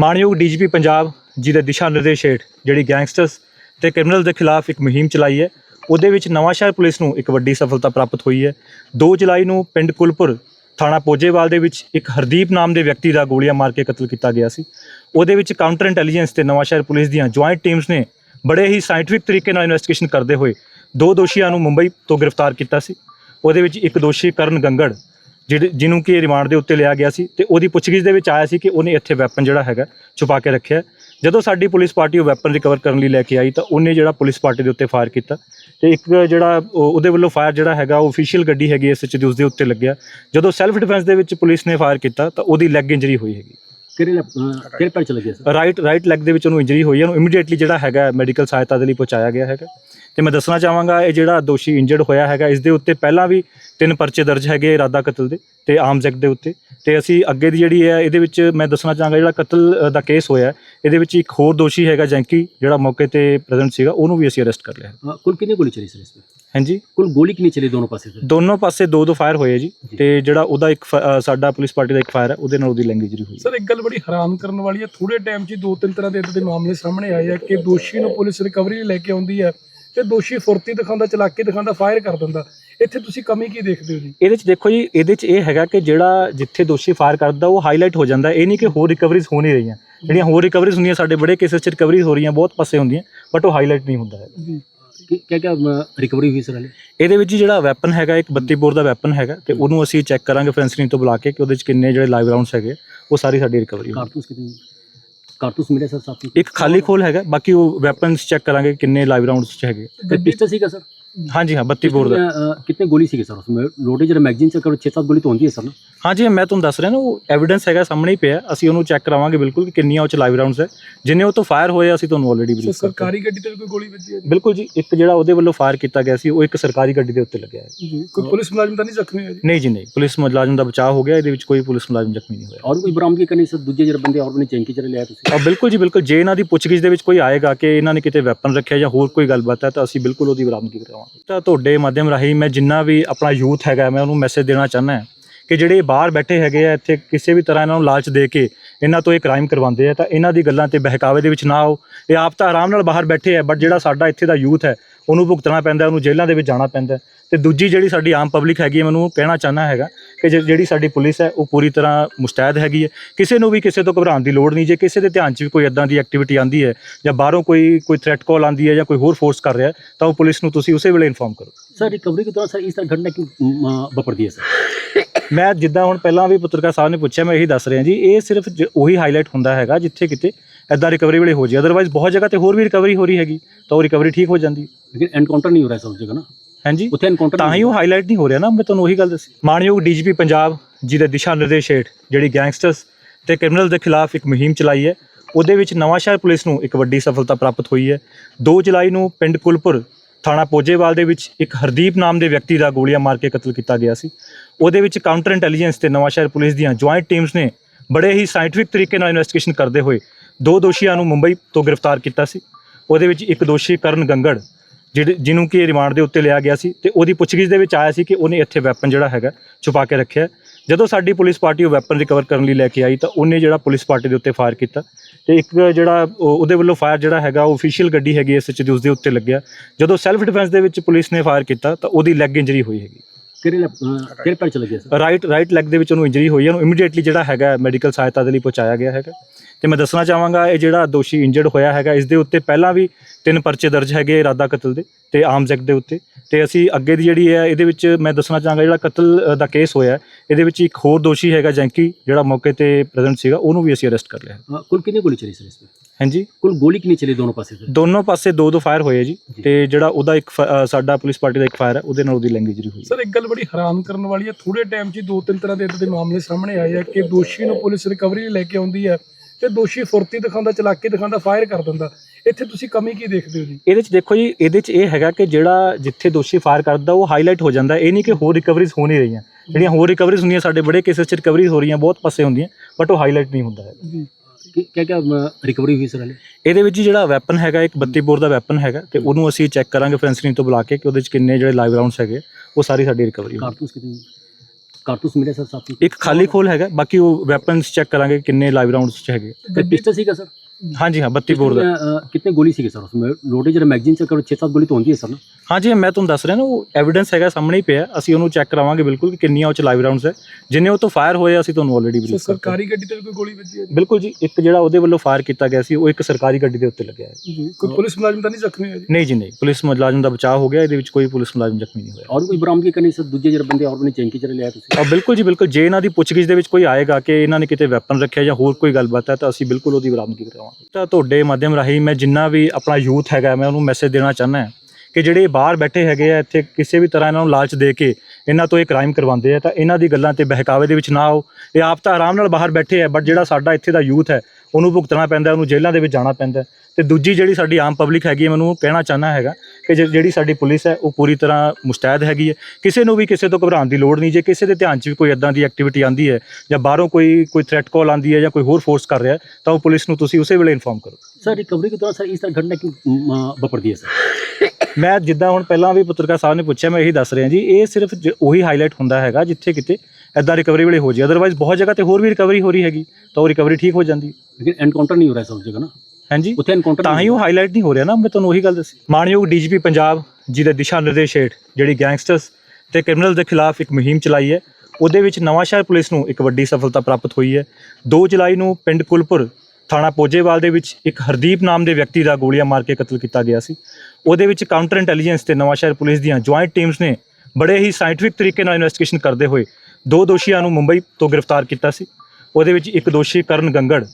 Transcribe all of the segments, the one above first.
ਮਾਨਯੋਗ ਡੀਜੀਪੀ ਪੰਜਾਬ ਜੀ ਦੇ ਦਿਸ਼ਾ ਨਿਰਦੇਸ਼ ਹੇਠ ਜਿਹੜੀ ਗੈਂਗਸਟਰਸ ਤੇ ਕ੍ਰਿਮੀਨਲ ਦੇ ਖਿਲਾਫ ਇੱਕ ਮੁਹਿੰਮ ਚਲਾਈ ਹੈ। ਉਹਦੇ ਵਿੱਚ ਨਵਾਂਸ਼ਹਿਰ ਪੁਲਿਸ ਨੂੰ ਇੱਕ ਵੱਡੀ ਸਫਲਤਾ ਪ੍ਰਾਪਤ ਹੋਈ ਹੈ। 2 ਜੁਲਾਈ ਨੂੰ ਪਿੰਡ ਕੁਲਪੁਰ ਥਾਣਾ ਪੋਜੇਵਾਲ ਦੇ ਵਿੱਚ ਇੱਕ ਹਰਦੀਪ ਨਾਮ ਦੇ ਵਿਅਕਤੀ ਦਾ ਗੋਲੀਆਂ ਮਾਰ ਕੇ ਕਤਲ ਕੀਤਾ ਗਿਆ ਸੀ। ਉਹਦੇ ਵਿੱਚ ਕਾਊਂਟਰ ਇੰਟੈਲੀਜੈਂਸ ਤੇ ਨਵਾਂਸ਼ਹਿਰ ਪੁਲਿਸ ਦੀਆਂ ਜੁਆਇੰਟ ਟੀਮਸ ਨੇ ਬੜੇ ਹੀ ਸਾਇੰਟਿਫਿਕ ਤਰੀਕੇ ਨਾਲ ਇਨਵੈਸਟੀਗੇਸ਼ਨ ਕਰਦੇ ਹੋਏ ਦੋ ਦੋਸ਼ੀਆਂ ਨੂੰ ਮੁੰਬਈ ਤੋਂ ਗ੍ਰਿਫਤਾਰ ਕੀਤਾ ਸੀ। ਉਹਦੇ ਵਿੱਚ ਇੱਕ ਦੋਸ਼ੀ ਕਰਨ ਗੰਗੜ ਜਿਹੜੇ ਜਿਹਨੂੰ ਕਿ ਰਿਮਾਂਡ ਦੇ ਉੱਤੇ ਲਿਆ ਗਿਆ ਸੀ ਤੇ ਉਹਦੀ ਪੁੱਛਗਿੱਛ ਦੇ ਵਿੱਚ ਆਇਆ ਸੀ ਕਿ ਉਹਨੇ ਇੱਥੇ ਵੈਪਨ ਜਿਹੜਾ ਹੈਗਾ ਛੁਪਾ ਕੇ ਰੱਖਿਆ। ਜਦੋਂ ਸਾਡੀ ਪੁਲਿਸ ਪਾਰਟੀ ਉਹ ਵੈਪਨ ਰਿਕਵਰ ਕਰਨ ਲਈ ਲੈ ਕੇ ਆਈ ਤਾਂ ਉਹਨੇ ਜਿਹੜਾ ਪੁਲਿਸ ਪਾਰਟੀ ਦੇ ਉੱਤੇ ਫਾਇਰ ਕੀਤਾ ਤੇ ਇੱਕ ਜਿਹੜਾ ਉਹ- ਉਹਦੇ ਵੱਲੋਂ ਫਾਇਰ ਜਿਹੜਾ ਹੈਗਾ ਉਹ ਅਫੀਸ਼ੀਅਲ ਗੱਡੀ ਹੈਗੀ ਐਸਐਚ ਦੀ ਉਸ ਦੇ ਉੱਤੇ ਲੱਗਿਆ। ਜਦੋਂ ਸੈਲਫ ਡਿਫੈਂਸ ਦੇ ਵਿੱਚ ਪੁਲਿਸ ਨੇ ਫਾਇਰ ਕੀਤਾ ਤਾਂ ਉਹਦੀ ਲੈਗ ਇੰਜਰੀ ਹੋਈ ਹੈਗੀ। ਕਿਹੜੇ ਕਿਹੜੇ ਪੈਰ ਚਲੇ ਸਰ? ਰਾਈਟ ਰਾਈਟ ਲੈਗ ਦੇ ਵਿੱਚ ਉਹਨੂੰ ਇੰਜਰੀ ਹੋਈ ਹੈ ਉਹਨੂੰ ਇਮੀਡੀਏਟਲੀ ਜਿਹੜਾ ਹੈਗਾ ਮੈਡੀਕਲ ਸਹਾਇਤਾ ਦੇ ਲਈ ਪਹੁੰਚਾਇਆ ਗਿਆ ਹੈਗਾ। ਤੇ ਮੈਂ ਦੱਸਣਾ ਚਾਹਾਂਗਾ ਇਹ ਜਿਹੜਾ ਦੋਸ਼ੀ ਇੰਜਰਡ ਹੋਇਆ ਹੈਗਾ ਇਸ ਦੇ ਉੱਤੇ ਪਹਿਲਾਂ ਵੀ ਤਿੰਨ ਪਰਚੇ ਦਰਜ ਹੈਗੇ ਇਰਾਦਾ ਕਤਲ ਦੇ ਤੇ ਆਰਮਸ ਐਕਟ ਦੇ ਉੱਤੇ। ਤੇ ਅਸੀਂ ਅੱਗੇ ਦੀ ਜਿਹੜੀ ਹੈ ਇਹਦੇ ਵਿੱਚ ਮੈਂ ਦੱਸਣਾ ਚਾਹਾਂਗਾ ਜਿਹੜਾ ਕਤਲ ਦਾ ਕੇਸ ਹੋਇਆ ਹੈ, ਇਹਦੇ ਵਿੱਚ ਇੱਕ ਹੋਰ ਦੋਸ਼ੀ ਹੈਗਾ ਜੈਂਕੀ ਜਿਹੜਾ ਮੌਕੇ ਤੇ ਪ੍ਰੈਜ਼ੈਂਟ ਸੀਗਾ ਉਹਨੂੰ ਵੀ ਅਸੀਂ ਅਰੈਸਟ ਕਰ ਲਿਆ। ਕੁੱਲ ਕਿੰਨੀ ਗੋਲੀ ਚਲੀ ਸਰ ਇਸ ਵਿੱਚ ਹਾਂਜੀ? ਕੁੱਲ ਗੋਲੀ ਕਿੰਨੀ ਚਲੀ ਦੋਨੋਂ ਪਾਸੇ से ਦੋਨੋਂ ਪਾਸੇ ਦੋ ਦੋ ਫਾਇਰ ਹੋਏ ਜੀ ਤੇ ਜਿਹੜਾ ਉਹਦਾ ਇੱਕ ਸਾਡਾ ਪੁਲਿਸ ਪਾਰਟੀ ਦਾ ਇੱਕ ਫਾਇਰ ਹੈ ਉਹਦੇ ਨਾਲ ਉਹਦੀ ਲੈਂਗੁਏਜ ਹੋਈ। ਸਰ ਇੱਕ ਗੱਲ ਬੜੀ ਹੈਰਾਨ ਕਰਨ ਵਾਲੀ ਹੈ ਥੋੜੇ ਟਾਈਮ 'ਚ ਦੋ ਤਿੰਨ ਤਰ੍ਹਾਂ ਦੇ ਇਦਾਂ ਦੇ ਮਾਮਲੇ ਸਾਹਮਣੇ ਆਏ ਆ ਕਿ ਦੋਸ਼ੀ ਨੂੰ ਪੁਲਿਸ ਰਿਕਵਰੀ ਲੈ ਕੇ ਆਉਂਦੀ ਹੈ। ਤੇ ਦੋਸ਼ੀ ਫੁਰਤੀ ਦਿਖਾਉਂਦਾ ਚਲਾਕੀ ਦਿਖਾਉਂਦਾ ਫਾਇਰ ਕਰ ਦਿੰਦਾ। ਇੱਥੇ ਤੁਸੀਂ ਕਮੀ ਕੀ ਦੇਖਦੇ ਹੋ ਜੀ? ਇਹਦੇ ਚ ਦੇਖੋ ਜੀ ਇਹਦੇ ਚ ਇਹ ਹੈਗਾ ਕਿ ਜਿਹੜਾ ਜਿੱਥੇ ਦੋਸ਼ੀ ਫਾਇਰ ਕਰਦਾ ਉਹ ਹਾਈਲਾਈਟ ਹੋ ਜਾਂਦਾ। ਇਹ ਨਹੀਂ ਕਿ ਹੋਰ ਰਿਕਵਰੀਜ਼ ਹੋ ਨਹੀਂ ਰਹੀਆਂ। ਜਿਹੜੀਆਂ ਹੋਰ ਰਿਕਵਰੀਜ਼ ਹੁੰਦੀਆਂ ਸਾਡੇ ਬੜੇ ਕੇਸਸ ਚ ਰਿਕਵਰੀਜ਼ ਹੋ ਰਹੀਆਂ ਬਹੁਤ ਪਾਸੇ ਹੁੰਦੀਆਂ ਬਟ ਉਹ ਹਾਈਲਾਈਟ ਨਹੀਂ ਹੁੰਦਾ ਹੈ ਜੀ। ਕਿਆ ਕਿਆ ਰਿਕਵਰੀ ਵੀ ਸਰ ਹਲੇ? ਇਹਦੇ ਵਿੱਚ ਜਿਹੜਾ ਵੈਪਨ ਹੈਗਾ ਇੱਕ 32 ਬੋਰ ਦਾ ਵੈਪਨ ਹੈਗਾ ਤੇ ਉਹਨੂੰ ਅਸੀਂ ਚੈੱਕ ਕਰਾਂਗੇ ਫੈਂਸਰਿੰਗ ਤੋਂ ਬੁਲਾ ਕੇ ਕਿ ਉਹਦੇ ਚ ਕਿੰਨੇ ਜਿਹੜੇ ਲਾਈਵ ਰਾਉਂਡਸ ਹੈਗੇ ਉਹ ਸਾਰੀ ਸਾਡੀ ਰਿਕਵਰੀ ਹੋਈ ਕਾਰਤੂਸ ਕਾਰਤੂਸ ਮਿਲੇ ਸਰ ਸਾਥੀ ਇੱਕ ਖਾਲੀ ਖੋਲ ਹੈਗਾ ਬਾਕੀ ਉਹ ਵੈਪਨਸ ਚੈੱਕ ਕਰਾਂਗੇ ਕਿੰਨੇ ਲਾਈਵ ਰਾਉਂਡਸ ਚ ਹੈਗੇ। ਤੇ ਪਿਸਟਲ ਸੀਗਾ ਸਰ। ਹਾਂਜੀ ਹਾਂ 32 ਬੋਰ ਦਾ। ਕਿੰਨੇ ਗੋਲੀ ਸੀਗੇ ਸਰ ਉਸਮੇ ਲੋਡੇ ਜਿਹੜਾ ਮੈਗਜ਼ੀਨ ਚ ਕਰੋ 6-7 ਗੋਲੀ ਤਾਂ ਹੁੰਦੀ ਹੈ ਸਰ ਨਾ। है सर ना ਹਾਂਜੀ ਮੈਂ ਤੁਹਾਨੂੰ ਦੱਸ ਰਿਹਾ ਨਾ ਉਹ ਐਵੀਡੈਂਸ ਹੈਗਾ ਸਾਹਮਣੇ ਹੀ ਪਿਆ ਅਸੀਂ ਉਹਨੂੰ ਚੈੱਕ ਕਰਾਵਾਂਗੇ ਬਿਲਕੁਲ ਕਿ ਕਿੰਨੀਆਂ ਉਹ ਚ ਲਾਈਵ ਰਾਉਂਡਸ ਹੈ ਜਿੰਨੇ ਉਹ ਤੋਂ ਫਾਇਰ ਹੋਏ ਅਸੀਂ ਤੁਹਾਨੂੰ ਆਲਰੇਡੀ ਸਰ ਬਰੀਫ ਕਰ ਸਰਕਾਰੀ ਗੱਡੀ ਤੇ ਵੀ ਕੋਈ ਗੋਲੀ ਵੱਜੀ ਹੈ ਜੀ? ਬਿਲਕੁਲ ਜੀ ਇੱਕ ਜਿਹੜਾ ਉਹਦੇ ਵੱਲੋਂ ਫਾਇਰ ਕੀਤਾ ਗਿਆ ਸੀ ਉਹ ਇੱਕ ਸਰਕਾਰੀ ਗੱਡੀ ਦੇ ਉੱਤੇ ਲੱਗਿਆ ਹੈ ਜੀ ਕੋਈ ਪੁਲਿਸ ਮੁਲਾਜ਼ਮ ਤਾਂ ਨਹੀਂ ਜ਼ਖਮੀ ਹੋਇਆ ਜੀ ਨਹੀਂ ਜੀ ਨਹੀਂ ਪੁਲਿਸ ਮੁਲਾਜ਼ਮ ਦਾ ਬਚਾਅ ਹੋ ਗਿਆ ਇਹਦੇ ਵਿੱਚ ਕੋਈ ਪੁਲਿਸ ਮੁਲਾਜ਼ਮ ਜ਼ਖਮੀ ਨਹੀਂ ਹੋਇਆ और कोई बरामदगी करनी सर दूजे जरा बंदे और भी चैंकी चले लिया तुसी ਆ ਬਿਲਕੁਲ ਜੀ ਬਿਲਕੁਲ ਜੇ ਇਹਨਾਂ ਦੀ ਪੁੱਛਗਿੱਛ ਦੇ ਵਿੱਚ ਕੋਈ ਆਏਗਾ ਕਿ ਇਹਨਾਂ ਨੇ ਕਿਤੇ ਵੈਪਨ ਰੱਖਿਆ ਜਾਂ ਹੋਰ ਕੋਈ ਗੱਲਬਾਤ ਹੈ ਤਾਂ ਅਸੀਂ ਬਿਲਕੁਲ ਉਹਦੀ ਬਰਾਮਦਗੀ ਕਰਾਵਾਂਗੇ ਤਾਂ ਤੁਹਾਡੇ ਮਾਧਿਅਮ ਰਾਹੀਂ ਮੈਂ ਜਿੰਨਾ ਵੀ ਆਪਣਾ ਯੂਥ ਹੈਗਾ ਮੈਂ ਉਹਨੂੰ ਮੈਸੇਜ ਦੇਣਾ ਚਾਹੁੰਦਾ ਹਾਂ ਕਿ ਜਿਹੜੇ ਬਾਹਰ ਬੈਠੇ ਹੈਗੇ ਆ, ਇੱਥੇ ਕਿਸੇ ਵੀ ਤਰ੍ਹਾਂ ਇਹਨਾਂ ਨੂੰ ਲਾਲਚ ਦੇ ਕੇ ਇਹਨਾਂ ਤੋਂ ਇਹ ਕ੍ਰਾਈਮ ਕਰਵਾਉਂਦੇ ਆ, ਤਾਂ ਇਹਨਾਂ ਦੀ ਗੱਲਾਂ ਤੇ ਬਹਿਕਾਵੇ ਦੇ ਵਿੱਚ ਨਾ ਆਓ। ਇਹ ਆਪ ਤਾਂ ਆਰਾਮ ਨਾਲ ਬਾਹਰ ਬੈਠੇ ਆ ਬਟ ਜਿਹੜਾ ਸਾਡਾ ਇੱਥੇ ਦਾ ਯੂਥ ਹੈ, ਉਹਨੂੰ ਭੁਗਤਣਾ ਪੈਂਦਾ, ਉਹਨੂੰ ਜੇਲ੍ਹਾਂ ਦੇ ਵਿੱਚ ਜਾਣਾ ਪੈਂਦਾ। ਤੇ ਦੂਜੀ ਜਿਹੜੀ ਸਾਡੀ ਆਮ ਪਬਲਿਕ ਹੈਗੀ ਹੈ ਮੈਨੂੰ ਕਹਿਣਾ ਚਾਹੁੰਦਾ ਹੈਗਾ ਕਿ ਜੇ- ਜਿਹੜੀ ਸਾਡੀ ਪੁਲਿਸ ਹੈ ਉਹ ਪੂਰੀ ਤਰ੍ਹਾਂ ਮੁਸਤੈਦ ਹੈਗੀ ਹੈ ਕਿਸੇ ਨੂੰ ਵੀ ਕਿਸੇ ਤੋਂ ਘਬਰਾਉਣ ਦੀ ਲੋੜ ਨਹੀਂ ਜੇ ਕਿਸੇ ਦੇ ਧਿਆਨ 'ਚ ਵੀ ਕੋਈ ਇਦਾਂ ਦੀ ਐਕਟੀਵਿਟੀ ਆਂਦੀ ਹੈ ਜਾਂ ਬਾਹਰੋਂ ਕੋਈ ਕੋਈ ਥ੍ਰੈਟ ਕਾਲ ਆਂਦੀ ਹੈ ਜਾਂ ਕੋਈ ਹੋਰ ਫੋਰਸ ਕਰ ਰਿਹਾ ਹੈ, ਤਾਂ ਉਹ ਪੁਲਿਸ ਨੂੰ ਤੁਸੀਂ ਉਸੇ ਵੇਲੇ ਇਨਫੋਰਮ ਕਰੋ सर रिकवरी के दौरान सर इस तरह घटना क्यों अ, वापरती है सर ਮੈਂ ਜਿੱਦਾਂ ਹੁਣ ਪਹਿਲਾਂ ਵੀ ਪੱਤਰਕਾਰ ਸਾਹਿਬ ਨੇ ਪੁੱਛਿਆ ਮੈਂ ਇਹੀ ਦੱਸ ਰਿਹਾ ਜੀ ਇਹ ਸਿਰਫ ਜ- ਉਹੀ ਹਾਈਲਾਈਟ ਹੁੰਦਾ ਹੈਗਾ ਜਿੱਥੇ ਕਿਤੇ ਐਦਾਂ ਰਿਕਵਰੀ ਵੇਲੇ ਹੋ ਜੇ ਅਦਰਵਾਈਜ਼ ਬਹੁਤ ਜਗ੍ਹਾ ਤੇ ਹੋਰ ਵੀ ਰਿਕਵਰੀ ਹੋ ਰਹੀ ਹੈਗੀ ਤਾਂ ਉਹ ਰਿਕਵਰੀ ਠੀਕ ਹੋ ਜਾਂਦੀ ਹੈ लेकिन एनकाउंटर नहीं हो रहा है सब जगह ना ਹਾਂਜੀ। ਉੱਥੇ ਐਨਕਾਊਂਟਰ ਤਾਂ ਹੀ ਉਹ ਹਾਈਲਾਈਟ ਨਹੀਂ ਹੋ ਰਿਹਾ ਨਾ ਮੈਂ ਤੁਹਾਨੂੰ ਉਹੀ ਗੱਲ ਦੱਸੀ ਮਾਨਯੋਗ ਡੀਜੀਪੀ ਪੰਜਾਬ ਜੀ ਦੇ ਦਿਸ਼ਾ ਨਿਰਦੇਸ਼ ਹੇਠ ਜਿਹੜੀ ਗੈਂਗਸਟਰਸ ਤੇ ਕ੍ਰਿਮੀਨਲ ਦੇ ਖਿਲਾਫ ਇੱਕ ਮੁਹਿੰਮ ਚਲਾਈ ਹੈ। ਉਹਦੇ ਵਿੱਚ ਨਵਾਂਸ਼ਹਿਰ ਪੁਲਿਸ ਨੂੰ ਇੱਕ ਵੱਡੀ ਸਫਲਤਾ ਪ੍ਰਾਪਤ ਹੋਈ ਹੈ। 2 ਜੁਲਾਈ ਨੂੰ ਪਿੰਡ ਕੁਲਪੁਰ ਥਾਣਾ ਪੋਜੇਵਾਲ ਦੇ ਵਿੱਚ ਇੱਕ ਹਰਦੀਪ ਨਾਮ ਦੇ ਵਿਅਕਤੀ ਦਾ ਗੋਲੀਆਂ ਮਾਰ ਕੇ ਕਤਲ ਕੀਤਾ ਗਿਆ ਸੀ। ਉਹਦੇ ਵਿੱਚ ਕਾਊਂਟਰ ਇੰਟੈਲੀਜੈਂਸ ਤੇ ਨਵਾਂਸ਼ਹਿਰ ਪੁਲਿਸ ਦੀਆਂ ਜੁਆਇੰਟ ਟੀਮਸ ਨੇ ਬੜੇ ਹੀ ਸਾਇੰਟਿਫਿਕ ਤਰੀਕੇ ਨਾਲ ਇਨਵੈਸਟੀਗੇਸ਼ਨ ਕਰਦੇ ਹੋਏ ਦੋ ਦੋਸ਼ੀਆਂ ਨੂੰ ਮੁੰਬਈ ਤੋਂ ਗ੍ਰਿਫਤਾਰ ਕੀਤਾ ਸੀ। ਉਹਦੇ ਵਿੱਚ ਇੱਕ ਦੋਸ਼ੀ ਕਰਨ ਗੰਗੜ ਜਿਹੜੇ ਜਿਹਨੂੰ ਕਿ ਰਿਮਾਂਡ ਦੇ ਉੱਤੇ ਲਿਆ ਗਿਆ ਸੀ ਤੇ ਉਹਦੀ ਪੁੱਛਗਿੱਛ ਦੇ ਵਿੱਚ ਆਇਆ ਸੀ ਕਿ ਉਹਨੇ ਇੱਥੇ ਵੈਪਨ ਜਿਹੜਾ ਹੈਗਾ ਛੁਪਾ ਕੇ ਰੱਖਿਆ। ਜਦੋਂ ਸਾਡੀ ਪੁਲਿਸ ਪਾਰਟੀ ਉਹ ਵੈਪਨ ਰਿਕਵਰ ਕਰਨ ਲਈ ਲੈ ਕੇ ਆਈ ਤਾਂ ਉਹਨੇ ਜਿਹੜਾ ਪੁਲਿਸ ਪਾਰਟੀ ਦੇ ਉੱਤੇ ਫਾਇਰ ਕੀਤਾ ਤੇ ਇੱਕ ਜਿਹੜਾ ਉਹ- ਉਹਦੇ ਵੱਲੋਂ ਫਾਇਰ ਜਿਹੜਾ ਹੈਗਾ ਉਹ ਅਫੀਸ਼ੀਅਲ ਗੱਡੀ ਹੈਗੀ ਐਸ ਐਚ ਦੀ ਉਸਦੇ ਉੱਤੇ ਲੱਗਿਆ। ਜਦੋਂ ਸੈਲਫ ਡਿਫੈਂਸ ਦੇ ਵਿੱਚ ਪੁਲਿਸ ਨੇ ਫਾਇਰ ਕੀਤਾ ਤਾਂ ਉਹਦੀ ਲੈਗ ਇੰਜਰੀ ਹੋਈ ਹੈਗੀ। ਕਿਹੜੇ ਕਿਹੜੇ ਪੈਰ ਚ ਲੱਗਿਆ ਸਰ? ਰਾਈਟ ਰਾਈਟ ਲੈਗ ਦੇ ਵਿੱਚ ਉਹਨੂੰ ਇੰਜਰੀ ਹੋਈ ਹੈ। ਉਹਨੂੰ ਇਮੀਡੀਏਟਲੀ ਜਿਹੜਾ ਹੈਗਾ ਮੈਡੀਕਲ ਸਹਾਇਤਾ ਦੇ ਲਈ ਪਹੁੰਚਾਇਆ ਗਿਆ ਹੈਗਾ। ਤੇ ਮੈਂ ਦੱਸਣਾ ਚਾਹਾਂਗਾ ਇਹ ਜਿਹੜਾ ਦੋਸ਼ੀ ਇੰਜਰਡ ਹੋਇਆ ਹੈਗਾ ਇਸ ਦੇ ਉੱਤੇ ਪਹਿਲਾਂ ਵੀ ਤਿੰਨ ਪਰਚੇ ਦਰਜ ਹੈਗੇ ਇਰਾਦਾ ਕਤਲ ਦੇ ਤੇ ਆਰਮਸ ਐਕਟ ਦੇ ਉੱਤੇ। ਤੇ ਅਸੀਂ ਅੱਗੇ ਦੀ ਜਿਹੜੀ ਹੈ ਇਹਦੇ ਵਿੱਚ ਮੈਂ ਦੱਸਣਾ ਚਾਹਾਂਗਾ ਜਿਹੜਾ ਕਤਲ ਦਾ ਕੇਸ ਹੋਇਆ ਹੈ, ਇਹਦੇ ਵਿੱਚ ਇੱਕ ਹੋਰ ਦੋਸ਼ੀ ਹੈਗਾ ਜੈਂਕੀ ਜਿਹੜਾ ਮੌਕੇ ਤੇ ਪ੍ਰੈਜ਼ੈਂਟ ਸੀਗਾ ਉਹਨੂੰ ਵੀ ਅਸੀਂ ਅਰੈਸਟ ਕਰ ਲਿਆ ਕੁੱਲ ਕਿੰਨੀ ਗੋਲੀ ਚਲੀ ਸਰ ਇਸ ਵਿੱਚ? ਹਾਂਜੀ? ਕੁੱਲ ਗੋਲੀ ਕਿੰਨੀ ਚਲੀ ਦੋਨੋਂ ਪਾਸੇ ਸਰ ਦੋਨੋਂ ਪਾਸੇ ਦੋ ਦੋ ਫਾਇਰ ਹੋਏ ਜੀ ਜੀ। ਤੇ ਜਿਹੜਾ ਉਹਦਾ ਇੱਕ ਸਾਡਾ ਪੁਲਿਸ ਪਾਰਟੀ ਦਾ ਇੱਕ ਫਾਇਰ ਹੈ ਉਹਦੇ ਨਾਲ ਉਹਦੀ ਲੈਂਗੁਏਜ ਹੋਈ। ਸਰ ਇੱਕ ਗੱਲ ਬੜੀ ਹੈਰਾਨ ਕਰਨ ਵਾਲੀ ਹੈ ਥੋੜੇ ਟਾਈਮ 'ਚ ਦੋ ਤਿੰਨ ਤਰ੍ਹਾਂ ਦੇ ਇਦਾਂ ਦੇ ਮਾਮਲੇ ਸਾਹਮਣੇ ਆਏ ਆ ਕਿ ਦੋਸ਼ੀ ਨੂੰ ਪੁਲਿਸ ਰਿਕਵਰੀ ਲੈ ਕੇ ਆਉਂਦੀ ਹੈ। ਤੇ ਦੋਸ਼ੀ ਫੁਰਤੀ ਦਿਖਾਉਂਦਾ ਚਲਾਕੀ ਦਿਖਾਉਂਦਾ ਫਾਇਰ ਕਰ ਦਿੰਦਾ। ਇੱਥੇ ਤੁਸੀਂ ਕਮੀ ਕੀ ਦੇਖਦੇ ਹੋ ਜੀ? ਇਹਦੇ ਚ ਦੇਖੋ ਜੀ ਇਹਦੇ ਚ ਇਹ ਹੈਗਾ ਕਿ ਜਿਹੜਾ ਜਿੱਥੇ ਦੋਸ਼ੀ ਫਾਇਰ ਕਰਦਾ ਉਹ ਹਾਈਲਾਈਟ ਹੋ ਜਾਂਦਾ। ਇਹ ਨਹੀਂ ਕਿ ਹੋਰ ਰਿਕਵਰੀਜ਼ ਹੋ ਨਹੀਂ ਰਹੀਆਂ। ਜਿਹੜੀਆਂ ਹੋਰ ਰਿਕਵਰੀਜ਼ ਹੁੰਦੀਆਂ ਸਾਡੇ ਬੜੇ ਕੇਸਸ ਚ ਰਿਕਵਰੀ ਹੋ ਰਹੀਆਂ ਬਹੁਤ ਪਾਸੇ ਹੁੰਦੀਆਂ ਬਟ ਉਹ ਹਾਈਲਾਈਟ ਨਹੀਂ ਹੁੰਦਾ ਹੈ ਜੀ। ਕੀ ਕਿਆ ਰਿਕਵਰੀ ਹੋਈ ਸਰ ਹਲੇ? ਇਹਦੇ ਵਿੱਚ ਜਿਹੜਾ ਵੈਪਨ ਹੈਗਾ ਇੱਕ 32 ਬੋਰ ਦਾ ਵੈਪਨ ਹੈਗਾ ਤੇ ਉਹਨੂੰ ਅਸੀਂ ਚੈੱਕ ਕਰਾਂਗੇ ਫੈਂਸਿੰਗ ਤੋਂ ਬੁਲਾ ਕੇ ਕਿ ਉਹਦੇ ਚ ਕਿੰਨੇ ਜਿਹੜੇ ਲਾਈਵ ਰਾਉਂਡਸ ਹੈਗੇ ਉਹ ਸਾਰੀ ਸਾਡੀ ਰਿਕਵਰੀ ਕਾਰਤੂਸ ਕਿਤੇ ਕਾਰਤੂਸ ਮਿਲੇ ਸਰ ਸਾਥ ਇੱਕ ਖਾਲੀ ਖੋਲ ਹੈਗਾ ਬਾਕੀ ਉਹ ਵੈਪਨਸ ਚੈੱਕ ਕਰਾਂਗੇ ਕਿੰਨੇ ਲਾਈਵ ਰਾਉਂਡਸ ਚ ਹੈਗੇ। ਤੇ ਪਿਸਟਲ ਸੀਗਾ ਸਰ। ਹਾਂਜੀ ਹਾਂ 32 ਬੋਰ ਦਾ अ, कितने गोली सीखे सर उसमें लोडे जरा मैगजीन से करो छः सात गोली तो होती है सर ना ਹਾਂਜੀ ਮੈਂ ਤੁਹਾਨੂੰ ਦੱਸ ਰਿਹਾ ਨਾ ਉਹ ਐਵੀਡੈਂਸ ਹੈਗਾ ਸਾਹਮਣੇ ਹੀ ਪਿਆ ਅਸੀਂ ਉਹਨੂੰ ਚੈੱਕ ਕਰਾਵਾਂਗੇ ਬਿਲਕੁਲ ਕਿ ਕਿੰਨੀਆਂ ਉਹ ਚ ਲਾਈਵ ਰਾਉਂਡਸ ਹੈ ਜਿੰਨੇ ਉਹ ਤੋਂ ਫਾਇਰ ਹੋਏ ਆ, ਅਸੀਂ ਤੁਹਾਨੂੰ ਆਲਰੇਡੀ ਸਰ ਬਰੀਫ ਕਰ ਸਰਕਾਰੀ ਗੱਡੀ ਤੇ ਵੀ ਕੋਈ ਗੋਲੀ ਵੱਜੀ ਹੈ ਜੀ? ਬਿਲਕੁਲ ਜੀ ਇੱਕ ਜਿਹੜਾ ਉਹਦੇ ਵੱਲੋਂ ਫਾਇਰ ਕੀਤਾ ਗਿਆ ਸੀ ਉਹ ਇੱਕ ਸਰਕਾਰੀ ਗੱਡੀ ਦੇ ਉੱਤੇ ਲੱਗਿਆ ਹੈ ਜੀ ਕੋਈ ਪੁਲਿਸ ਮੁਲਾਜ਼ਮ ਤਾਂ ਨਹੀਂ ਜ਼ਖਮੀ ਹੋਇਆ ਜੀ ਨਹੀਂ ਜੀ ਨਹੀਂ ਪੁਲਿਸ ਮੁਲਾਜ਼ਮ ਦਾ ਬਚਾਅ ਹੋ ਗਿਆ ਇਹਦੇ ਵਿੱਚ ਕੋਈ ਪੁਲਿਸ ਮੁਲਾਜ਼ਮ ਜ਼ਖਮੀ ਨਹੀਂ ਹੋਇਆ और कोई बरामदगी करनी सर दूजे जरा बंदे और भी चैंकी चले लिया तुसी ਆ ਬਿਲਕੁਲ ਜੀ ਬਿਲਕੁਲ ਜੇ ਇਹਨਾਂ ਦੀ ਪੁੱਛਗਿੱਛ ਦੇ ਵਿੱਚ ਕੋਈ ਆਏਗਾ ਕਿ ਇਹਨਾਂ ਨੇ ਕਿਤੇ ਵੈਪਨ ਰੱਖਿਆ ਜਾਂ ਹੋਰ ਕੋਈ ਗੱਲਬਾਤ ਹੈ ਤਾਂ ਅਸੀਂ ਬਿਲਕੁਲ ਉਹਦੀ ਬਰਾਮਦਗੀ ਕਰਾਵਾਂਗੇ ਤਾਂ ਤੁਹਾਡੇ ਮਾਧਿਅਮ ਰਾਹੀਂ ਮੈਂ ਜਿੰਨਾ ਵੀ ਆਪਣਾ ਯੂਥ ਹੈਗਾ, ਮੈਂ ਉਹਨੂੰ ਮੈਸੇਜ ਦੇਣਾ ਚਾਹੁੰਦਾ ਕਿ ਜਿਹੜੇ ਬਾਹਰ ਬੈਠੇ ਹੈਗੇ ਆ, ਇੱਥੇ ਕਿਸੇ ਵੀ ਤਰ੍ਹਾਂ ਇਹਨਾਂ ਨੂੰ ਲਾਲਚ ਦੇ ਕੇ ਇਹਨਾਂ ਤੋਂ ਇਹ ਕ੍ਰਾਈਮ ਕਰਵਾਉਂਦੇ ਆ, ਤਾਂ ਇਹਨਾਂ ਦੀ ਗੱਲਾਂ ਤੇ ਬਹਿਕਾਵੇ ਦੇ ਵਿੱਚ ਨਾ ਆਓ। ਇਹ ਆਪ ਤਾਂ ਆਰਾਮ ਨਾਲ ਬਾਹਰ ਬੈਠੇ ਆ ਬਟ ਜਿਹੜਾ ਸਾਡਾ ਇੱਥੇ ਦਾ ਯੂਥ ਹੈ, ਉਹਨੂੰ ਭੁਗਤਣਾ ਪੈਂਦਾ, ਉਹਨੂੰ ਜੇਲ੍ਹਾਂ ਦੇ ਵਿੱਚ ਜਾਣਾ ਪੈਂਦਾ। ਤੇ ਦੂਜੀ ਜਿਹੜੀ ਸਾਡੀ ਆਮ ਪਬਲਿਕ ਹੈਗੀ ਮੈਨੂੰ ਕਹਿਣਾ ਚਾਹਨਾ ਹੈਗਾ ਕਿ ਜਿਹੜੀ ਸਾਡੀ ਪੁਲਿਸ ਹੈ ਉਹ ਪੂਰੀ ਤਰ੍ਹਾਂ ਮੁਸਤੈਦ ਹੈਗੀ ਹੈ। ਕਿਸੇ ਨੂੰ ਵੀ ਕਿਸੇ ਤੋਂ ਘਬਰਾਉਣ ਦੀ ਲੋੜ ਨਹੀਂ ਜੇ ਕਿਸੇ ਦੇ ਧਿਆਨ 'ਚ ਵੀ ਕੋਈ ਇਦਾਂ ਦੀ ਐਕਟੀਵਿਟੀ ਆਂਦੀ ਹੈ ਜਾਂ ਬਾਹਰੋਂ ਕੋਈ ਕੋਈ ਥ੍ਰੈਟ ਕਾਲ ਆਂਦੀ ਹੈ ਜਾਂ ਕੋਈ ਹੋਰ ਫੋਰਸ ਕਰ ਰਿਹਾ ਤਾਂ ਉਹ ਪੁਲਿਸ ਨੂੰ ਤੁਸੀਂ ਉਸੇ ਵੇਲੇ ਇਨਫੋਰਮ ਕਰੋ। ਸਰ ਰਿਕਵਰੀ ਦੇ ਦੌਰਾਨ ਸਰ ਇਸ ਤਰ੍ਹਾਂ ਘਟਨਾ ਕਿਉਂ ਵਾਪਰਦੀ ਹੈ ਸਰ ਮੈਂ ਜਿੱਦਾਂ ਹੁਣ ਪਹਿਲਾਂ ਵੀ ਪੱਤਰਕਾਰ ਸਾਹਿਬ ਨੇ ਪੁੱਛਿਆ ਮੈਂ ਇਹੀ ਦੱਸ ਰਿਹਾ ਜੀ ਇਹ ਸਿਰਫ ਉਹੀ ਹਾਈਲਾਈਟ ਹੁੰਦਾ ਹੈਗਾ ਜਿੱਥੇ ਕਿਤੇ ਐਦਾਂ ਰਿਕਵਰੀ ਵੇਲੇ ਹੋ ਜੇ ਅਦਰਵਾਈਜ਼ ਬਹੁਤ ਜਗ੍ਹਾ ਤੇ ਹੋਰ ਵੀ ਰਿਕਵਰੀ ਹੋ ਰਹੀ ਹੈਗੀ ਤਾਂ ਉਹ ਰਿਕਵਰੀ ਠੀਕ ਹੋ ਜਾਂਦੀ ਲੇਕਿਨ ਐਨਕਾਊਂਟਰ ਨਹੀਂ ਹੋ ਰਿਹਾ ਸਭ ਜਗ੍ਹਾ ਨਾ? ਹਾਂਜੀ। ਉੱਥੇ ਐਨਕਾਊਂਟਰ ਤਾਂ ਹੀ ਉਹ ਹਾਈਲਾਈਟ ਨਹੀਂ ਹੋ ਰਿਹਾ ਨਾ ਮੈਂ ਤੁਹਾਨੂੰ ਉਹੀ ਗੱਲ ਦੱਸੀ। ਮਾਨਯੋਗ ਡੀਜੀਪੀ ਪੰਜਾਬ ਜੀ ਦੇ ਦਿਸ਼ਾ ਨਿਰਦੇਸ਼ ਹੇਠ ਜਿਹੜੀ ਗੈਂਗਸਟਰਸ ਤੇ ਕ੍ਰਿਮੀਨਲ ਦੇ ਖਿਲਾਫ ਇੱਕ ਮੁਹਿੰਮ ਚਲਾਈ ਹੈ। ਉਹਦੇ ਵਿੱਚ ਨਵਾਂਸ਼ਹਿਰ ਪੁਲਿਸ ਨੂੰ ਇੱਕ ਵੱਡੀ ਸਫਲਤਾ ਪ੍ਰਾਪਤ ਹੋਈ ਹੈ। 2 ਜੁਲਾਈ ਨੂੰ ਪਿੰਡ ਕੁਲਪੁਰ ਥਾਣਾ ਪੋਜੇਵਾਲ ਦੇ ਵਿੱਚ ਇੱਕ ਹਰਦੀਪ ਨਾਮ ਦੇ ਵਿਅਕਤੀ ਦਾ ਗੋਲੀਆਂ ਮਾਰ ਕੇ ਕਤਲ ਕੀਤਾ ਗਿਆ ਸੀ। ਉਹਦੇ ਵਿੱਚ ਕਾਊਂਟਰ ਇੰਟੈਲੀਜੈਂਸ ਤੇ ਨਵਾਂਸ਼ਹਿਰ ਪੁਲਿਸ ਦੀਆਂ ਜੁਆਇੰਟ ਟੀਮਸ ਨੇ ਬੜੇ ਹੀ ਸਾਇੰਟਿਫਿਕ ਤਰੀਕੇ ਨਾਲ ਇਨਵੈਸਟੀਗੇਸ਼ਨ ਕਰਦੇ ਹੋਏ ਦੋ ਦੋਸ਼ੀਆਂ ਨੂੰ ਮੁੰਬਈ ਤੋਂ ਗ੍ਰਿਫਤਾਰ ਕੀਤਾ ਸੀ। ਉਹਦੇ ਵਿੱਚ ਇੱਕ ਦੋਸ਼ੀ ਕਰਨ ਗੰਗੜ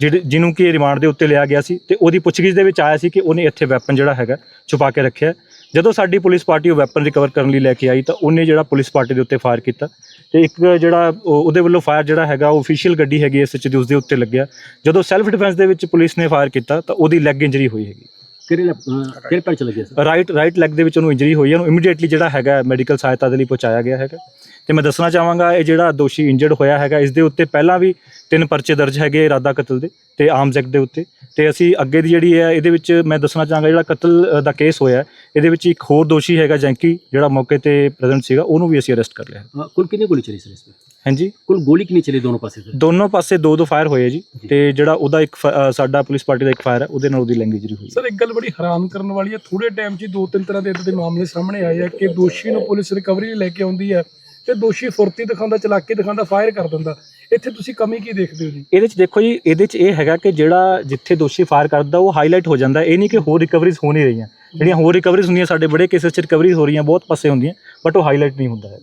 ਜਿਹੜੇ ਜਿਹਨੂੰ ਕਿ ਰਿਮਾਂਡ ਦੇ ਉੱਤੇ ਲਿਆ ਗਿਆ ਸੀ ਤੇ ਉਹਦੀ ਪੁੱਛਗਿੱਛ ਦੇ ਵਿੱਚ ਆਇਆ ਸੀ ਕਿ ਉਹਨੇ ਇੱਥੇ ਵੈਪਨ ਜਿਹੜਾ ਹੈਗਾ ਛੁਪਾ ਕੇ ਰੱਖਿਆ। ਜਦੋਂ ਸਾਡੀ ਪੁਲਿਸ ਪਾਰਟੀ ਉਹ ਵੈਪਨ ਰਿਕਵਰ ਕਰਨ ਲਈ ਲੈ ਕੇ ਆਈ ਤਾਂ ਉਹਨੇ ਜਿਹੜਾ ਪੁਲਿਸ ਪਾਰਟੀ ਦੇ ਉੱਤੇ ਫਾਇਰ ਕੀਤਾ ਤੇ ਇੱਕ ਜਿਹੜਾ ਉਹ- ਉਹਦੇ ਵੱਲੋਂ ਫਾਇਰ ਜਿਹੜਾ ਹੈਗਾ ਉਹ ਅਫੀਸ਼ੀਅਲ ਗੱਡੀ ਹੈਗੀ ਐਸ ਐਚ ਦੀ ਉਸਦੇ ਉੱਤੇ ਲੱਗਿਆ। ਜਦੋਂ ਸੈਲਫ ਡਿਫੈਂਸ ਦੇ ਵਿੱਚ ਪੁਲਿਸ ਨੇ ਫਾਇਰ ਕੀਤਾ ਤਾਂ ਉਹਦੀ ਲੈਗ ਇੰਜਰੀ ਹੋਈ ਹੈਗੀ। ਕਿਹੜੇ ਕਿਹੜੇ ਪੈਰ ਚ ਲੱਗਿਆ ਸਰ ਰਾਈਟ ਰਾਈਟ ਲੈਗ ਦੇ ਵਿੱਚ ਉਹਨੂੰ ਇੰਜਰੀ ਹੋਈ ਹੈ। ਉਹਨੂੰ ਇਮੀਡੀਏਟਲੀ ਜਿਹੜਾ ਹੈਗਾ ਮੈਡੀਕਲ ਸਹਾਇਤਾ ਦੇ ਲਈ ਪਹੁੰਚਾਇਆ ਗਿਆ ਹੈਗਾ। ਤੇ ਮੈਂ ਦੱਸਣਾ ਚਾਹਾਂਗਾ ਇਹ ਜਿਹੜਾ ਦੋਸ਼ੀ ਇੰਜਰਡ ਹੋਇਆ ਹੈਗਾ ਇਸ ਦੇ ਉੱਤੇ ਪਹਿਲਾਂ ਵੀ ਤਿੰਨ ਪਰਚੇ ਦਰਜ ਹੈਗੇ ਇਰਾਦਾ ਕਤਲ ਦੇ ਤੇ ਆਮ ਐਕਟ ਦੇ ਉੱਤੇ। ਤੇ ਅਸੀਂ ਅੱਗੇ ਦੀ ਜਿਹੜੀ ਹੈ ਇਹਦੇ ਵਿੱਚ ਮੈਂ ਦੱਸਣਾ ਚਾਹਾਂਗਾ ਜਿਹੜਾ ਕਤਲ ਦਾ ਕੇਸ ਹੋਇਆ ਇਹਦੇ ਵਿੱਚ ਇੱਕ ਹੋਰ ਦੋਸ਼ੀ ਹੈਗਾ ਜੈਂਕੀ ਜਿਹੜਾ ਮੌਕੇ ਤੇ ਪ੍ਰੈਜ਼ੈਂਟ ਸੀਗਾ ਉਹਨੂੰ ਵੀ ਅਸੀਂ ਅਰੈਸਟ ਕਰ ਲਿਆ। ਕੁੱਲ ਕਿੰਨੇ ਗੋਲੀ ਚਲੀ ਸਰ ਇਸ ਵਿੱਚ ਹਾਂਜੀ? ਕੁੱਲ ਗੋਲੀ ਕਿੰਨੀ ਚਲੀ ਦੋਨੋਂ ਪਾਸੇ ਦੋਨੋਂ ਪਾਸੇ ਦੋ ਦੋ ਫਾਇਰ ਹੋਏ ਜੀ ਤੇ ਜਿਹੜਾ ਉਹਦਾ ਇੱਕ ਸਾਡਾ ਪੁਲਿਸ ਪਾਰਟੀ ਦਾ ਇੱਕ ਫਾਇਰ ਹੈ ਉਹਦੇ ਨਾਲ ਉਹਦੀ ਲੈਂਗੁਏਜ ਹੋਈ ਸਰ ਇੱਕ ਗੱਲ ਬੜੀ ਹੈਰਾਨ ਕਰਨ ਵਾਲੀ ਹੈ ਥੋੜੇ ਟਾਈਮ 'ਚ ਦੋ ਤਿੰਨ ਤਰ੍ਹਾਂ ਦੇ ਇਦਾਂ ਦੇ ਮਾਮਲੇ ਸਾਹਮਣੇ ਆਏ ਆ ਕਿ ਦੋਸ਼ੀ ਨੂੰ ਪੁਲਿਸ ਰਿਕਵਰੀ ਲੈ ਕੇ ਆਉਂਦੀ ਹੈ। ਤੇ ਦੋਸ਼ੀ ਫੁਰਤੀ ਦਿਖਾਉਂਦਾ ਚਲਾਕੀ ਦਿਖਾਉਂਦਾ ਫਾਇਰ ਕਰ ਦਿੰਦਾ। ਇੱਥੇ ਤੁਸੀਂ ਕਮੀ ਕੀ ਦੇਖਦੇ ਹੋ ਜੀ? ਇਹਦੇ ਚ ਦੇਖੋ ਜੀ ਇਹਦੇ ਚ ਇਹ ਹੈਗਾ ਕਿ ਜਿਹੜਾ ਜਿੱਥੇ ਦੋਸ਼ੀ ਫਾਇਰ ਕਰਦਾ ਉਹ ਹਾਈਲਾਈਟ ਹੋ ਜਾਂਦਾ। ਇਹ ਨਹੀਂ ਕਿ ਹੋਰ ਰਿਕਵਰੀਜ਼ ਹੋ ਨਹੀਂ ਰਹੀਆਂ। ਜਿਹੜੀਆਂ ਹੋਰ ਰਿਕਵਰੀਜ਼ ਹੁੰਦੀਆਂ ਸਾਡੇ ਬੜੇ ਕੇਸਸ ਚ ਰਿਕਵਰੀਜ਼ ਹੋ ਰਹੀਆਂ ਬਹੁਤ ਪਾਸੇ ਹੁੰਦੀਆਂ ਬਟ ਉਹ ਹਾਈਲਾਈਟ ਨਹੀਂ ਹੁੰਦਾ ਹੈ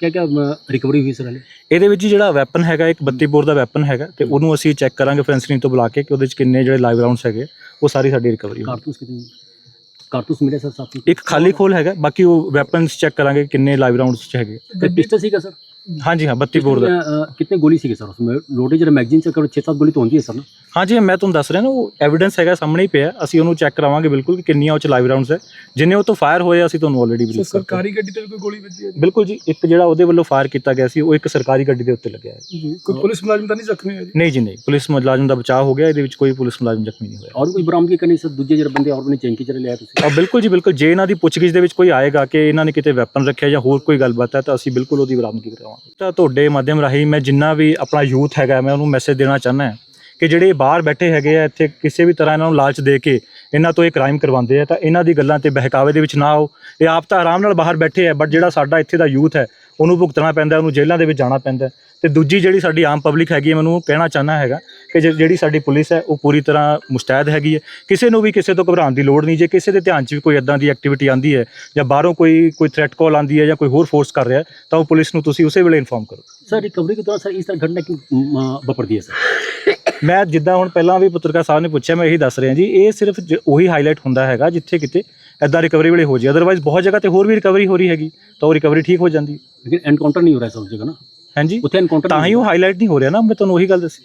ਕਿਆ ਕਿਆ ਰਿਕਵਰੀ ਹੋਈ ਸਰ ਇਹਦੇ ਵਿੱਚ ਜਿਹੜਾ ਵੈਪਨ ਹੈਗਾ ਇੱਕ 32 ਬੋਰ ਦਾ ਵੈਪਨ ਹੈਗਾ ਤੇ ਉਹਨੂੰ ਅਸੀਂ ਚੈੱਕ ਕਰਾਂਗੇ ਫੈਂਸਰਿੰਗ ਤੋਂ ਬੁਲਾ ਕੇ ਕਿ ਉਹਦੇ ਵਿੱਚ ਕਿੰਨੇ ਜਿਹੜੇ ਲਾਈਵ ਰਾਉਂਡਸ ਹੈਗੇ ਉਹ ਸਾਰੀ ਸਾਡੀ ਰਿਕਵਰੀ ਹੋਈ ਕਾਰਤੂਸ ਕਾਰਤੂਸ ਮਿਲੇ ਸਰ ਸਾਥੀ ਇੱਕ ਖਾਲੀ ਖੋਲ ਹੈਗਾ ਬਾਕੀ ਉਹ ਵੈਪਨਸ ਚੈੱਕ ਕਰਾਂਗੇ ਕਿੰਨੇ ਲਾਈਵ ਰਾਉਂਡਸ ਚ ਹੈਗੇ। ਤੇ ਪਿਸਟਲ ਸੀਗਾ ਸਰ? सर ਹਾਂਜੀ ਹਾਂ 32 ਬੋਰ ਦਾ अ, कितने गोली सीगे सर उसमें लोटे जरा मैगजीन से करो छः सात गोली तो होती है सर ना ਹਾਂਜੀ ਮੈਂ ਤੁਹਾਨੂੰ ਦੱਸ ਰਿਹਾ ਨਾ ਉਹ ਐਵੀਡੈਂਸ ਹੈਗਾ ਸਾਹਮਣੇ ਹੀ ਪਿਆ ਅਸੀਂ ਉਹਨੂੰ ਚੈੱਕ ਕਰਾਵਾਂਗੇ ਬਿਲਕੁਲ ਕਿ ਕਿੰਨੀਆਂ ਉਹ ਚ ਲਾਈਵ ਰਾਉਂਡਸ ਹੈ ਜਿੰਨੇ ਉਹ ਤੋਂ ਫਾਇਰ ਹੋਏ ਅਸੀਂ ਤੁਹਾਨੂੰ ਆਲਰੇਡੀ ਸਰ ਬਰੀਫ ਸਰਕਾਰੀ ਗੱਡੀ ਤੇ ਵੀ ਕੋਈ ਗੋਲੀ ਵੱਜੀ ਹੈ ਜੀ? ਬਿਲਕੁਲ ਜੀ ਇੱਕ ਜਿਹੜਾ ਉਹਦੇ ਵੱਲੋਂ ਫਾਇਰ ਕੀਤਾ ਗਿਆ ਸੀ ਉਹ ਇੱਕ ਸਰਕਾਰੀ ਗੱਡੀ ਦੇ ਉੱਤੇ ਲੱਗਿਆ ਹੈ ਜੀ ਕੋਈ ਪੁਲਿਸ ਮੁਲਾਜ਼ਮ ਤਾਂ ਨਹੀਂ ਜ਼ਖਮੀ ਹੋਇਆ ਜੀ ਨਹੀਂ ਜੀ ਨਹੀਂ ਪੁਲਿਸ ਮੁਲਾਜ਼ਮ ਦਾ ਬਚਾਅ ਹੋ ਗਿਆ ਇਹਦੇ ਵਿੱਚ ਕੋਈ ਪੁਲਿਸ ਮੁਲਾਜ਼ਮ ਜ਼ਖਮੀ ਨਹੀਂ ਹੋਇਆ और कोई बरामदगी करनी सर दूजे जरा बंदे और भी चैंकी चले लिया तुसी ਆ ਬਿਲਕੁਲ ਜੀ ਬਿਲਕੁਲ ਜੇ ਇਹਨਾਂ ਦੀ ਪੁੱਛਗਿੱਛ ਦੇ ਵਿੱਚ ਕੋਈ ਆਏਗਾ ਕਿ ਇਹਨਾਂ ਨੇ ਕਿਤੇ ਵੈਪਨ ਰੱਖਿਆ ਜਾਂ ਹੋਰ ਕੋਈ ਗੱਲਬਾਤ ਹੈ ਤਾਂ ਅਸੀਂ ਬਿਲਕੁਲ ਉਹਦੀ ਬਰਾਮਦਗੀ ਕਰਾਵਾਂਗੇ ਤਾਂ ਤੁਹਾਡੇ ਮਾਧਿਅਮ ਰਾਹੀਂ ਮੈਂ ਜਿੰਨਾ ਵੀ ਆਪਣਾ ਯੂਥ ਹੈਗਾ, ਮੈਂ ਉਹਨੂੰ ਮੈਸੇਜ ਦੇਣਾ ਚਾਹੁੰਦਾ ਹਾਂ ਕਿ ਜਿਹੜੇ ਬਾਹਰ ਬੈਠੇ ਹੈਗੇ ਆ, ਇੱਥੇ ਕਿਸੇ ਵੀ ਤਰ੍ਹਾਂ ਇਹਨਾਂ ਨੂੰ ਲਾਲਚ ਦੇ ਕੇ ਇਹਨਾਂ ਤੋਂ ਇਹ ਕ੍ਰਾਈਮ ਕਰਵਾਉਂਦੇ ਆ, ਤਾਂ ਇਹਨਾਂ ਦੀ ਗੱਲਾਂ ਤੇ ਬਹਿਕਾਵੇ ਦੇ ਵਿੱਚ ਨਾ ਆਓ। ਇਹ ਆਪ ਤਾਂ ਆਰਾਮ ਨਾਲ ਬਾਹਰ ਬੈਠੇ ਆ ਬਟ ਜਿਹੜਾ ਸਾਡਾ ਇੱਥੇ ਦਾ ਯੂਥ ਹੈ, ਉਹਨੂੰ ਭੁਗਤਣਾ ਪੈਂਦਾ, ਉਹਨੂੰ ਜੇਲ੍ਹਾਂ ਦੇ ਵਿੱਚ ਜਾਣਾ ਪੈਂਦਾ। ਤੇ ਦੂਜੀ ਜਿਹੜੀ ਸਾਡੀ ਆਮ ਪਬਲਿਕ ਹੈਗੀ ਹੈ ਮੈਨੂੰ ਕਹਿਣਾ ਚਾਹਨਾ ਹੈਗਾ ਕਿ ਜਿਹੜੀ ਸਾਡੀ ਪੁਲਿਸ ਹੈ ਉਹ ਪੂਰੀ ਤਰ੍ਹਾਂ ਮੁਸਤੈਦ ਹੈਗੀ ਹੈ। ਕਿਸੇ ਨੂੰ ਵੀ ਕਿਸੇ ਤੋਂ ਘਬਰਾਉਣ ਦੀ ਲੋੜ ਨਹੀਂ ਜੇ ਕਿਸੇ ਦੇ ਧਿਆਨ 'ਚ ਵੀ ਕੋਈ ਇਦਾਂ ਦੀ ਐਕਟੀਵਿਟੀ ਆਂਦੀ ਹੈ ਜਾਂ ਬਾਹਰੋਂ ਕੋਈ ਕੋਈ ਥ੍ਰੈਟ ਕਾਲ ਆਂਦੀ ਹੈ ਜਾਂ ਕੋਈ ਹੋਰ ਫੋਰਸ ਕਰ ਰਿਹਾ ਤਾਂ ਉਹ ਪੁਲਿਸ ਨੂੰ ਤੁਸੀਂ ਉਸੇ ਵੇਲੇ ਇਨਫੋਰਮ ਕਰੋ। ਸਰ ਰਿਕਵਰੀ ਦੇ ਦੌਰਾਨ ਸਰ ਇਸ ਤਰ੍ਹਾਂ ਘਟਨਾ ਕਿਉਂ ਵਾਪਰਦੀ ਹੈ ਸਰ ਮੈਂ ਜਿੱਦਾਂ ਹੁਣ ਪਹਿਲਾਂ ਵੀ ਪੱਤਰਕਾਰ ਸਾਹਿਬ ਨੇ ਪੁੱਛਿਆ ਮੈਂ ਇਹੀ ਦੱਸ ਰਿਹਾ ਜੀ ਇਹ ਸਿਰਫ ਉਹੀ ਹਾਈਲਾਈਟ ਹੁੰਦਾ ਹੈਗਾ ਜਿੱਥੇ ਕਿਤੇ ਐਦਾਂ ਰਿਕਵਰੀ ਵੇਲੇ ਹੋ ਜੇ ਅਦਰਵਾਈਜ਼ ਬਹੁਤ ਜਗ੍ਹਾ ਤੇ ਹੋਰ ਵੀ ਰਿਕਵਰੀ ਹੋ ਰਹੀ ਹੈਗੀ ਤਾਂ ਉਹ ਰਿਕਵਰੀ ਠੀਕ ਹੋ ਜਾਂਦੀ ਲੇਕਿਨ ਐਨਕਾਊਂਟਰ ਨਹੀਂ ਹੋ ਰਿਹਾ ਸਭ ਜਗ੍ਹਾ ਨਾ? ਹਾਂਜੀ। ਉੱਥੇ ਐਨਕਾਊਂਟਰ ਤਾਂ ਹੀ ਉਹ ਹਾਈਲਾਈਟ ਨਹੀਂ ਹੋ ਰਿਹਾ ਨਾ ਮੈਂ ਤੁਹਾਨੂੰ ਉਹੀ ਗੱਲ ਦੱਸੀ।